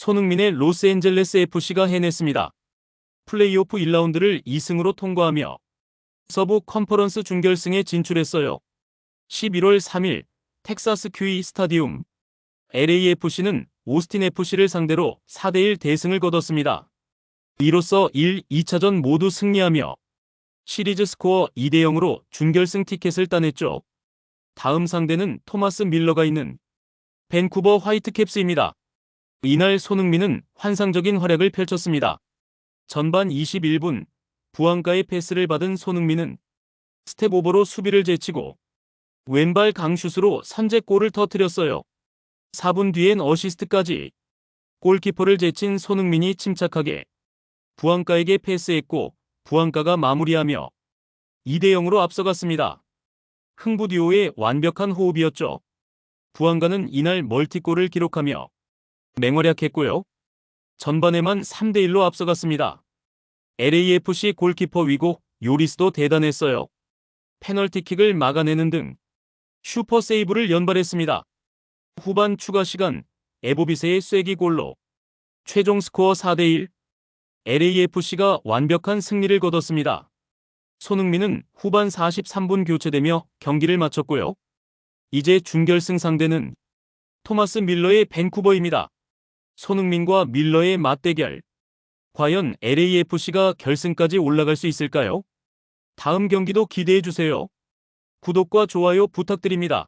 손흥민의 로스앤젤레스 FC가 해냈습니다. 플레이오프 1라운드를 2승으로 통과하며 서부 컨퍼런스 준결승에 진출했어요. 11월 3일 텍사스 큐이 스타디움 LAFC는 오스틴 FC를 상대로 4대1 대승을 거뒀습니다. 이로써 1, 2차전 모두 승리하며 시리즈 스코어 2대 0으로 준결승 티켓을 따냈죠. 다음 상대는 토마스 밀러가 있는 밴쿠버 화이트캡스입니다. 이날 손흥민은 환상적인 활약을 펼쳤습니다. 전반 21분 부안가의 패스를 받은 손흥민은 스텝 오버로 수비를 제치고 왼발 강슛으로 선제골을 터뜨렸어요. 4분 뒤엔 어시스트까지 골키퍼를 제친 손흥민이 침착하게 부안가에게 패스했고 부안가가 마무리하며 2대 0으로 앞서갔습니다. 흥부디오의 완벽한 호흡이었죠. 부안가는 이날 멀티골을 기록하며 맹활약했고요. 전반에만 3대 1로 앞서갔습니다. LAFC 골키퍼 위고 요리스도 대단했어요. 페널티킥을 막아내는 등 슈퍼 세이브를 연발했습니다. 후반 추가 시간 에보비세의 쐐기 골로 최종 스코어 4대 1 LAFC가 완벽한 승리를 거뒀습니다. 손흥민은 후반 43분 교체되며 경기를 마쳤고요. 이제 준결승 상대는 토마스 밀러의 밴쿠버입니다. 손흥민과 밀러의 맞대결. 과연 LAFC가 결승까지 올라갈 수 있을까요? 다음 경기도 기대해 주세요. 구독과 좋아요 부탁드립니다.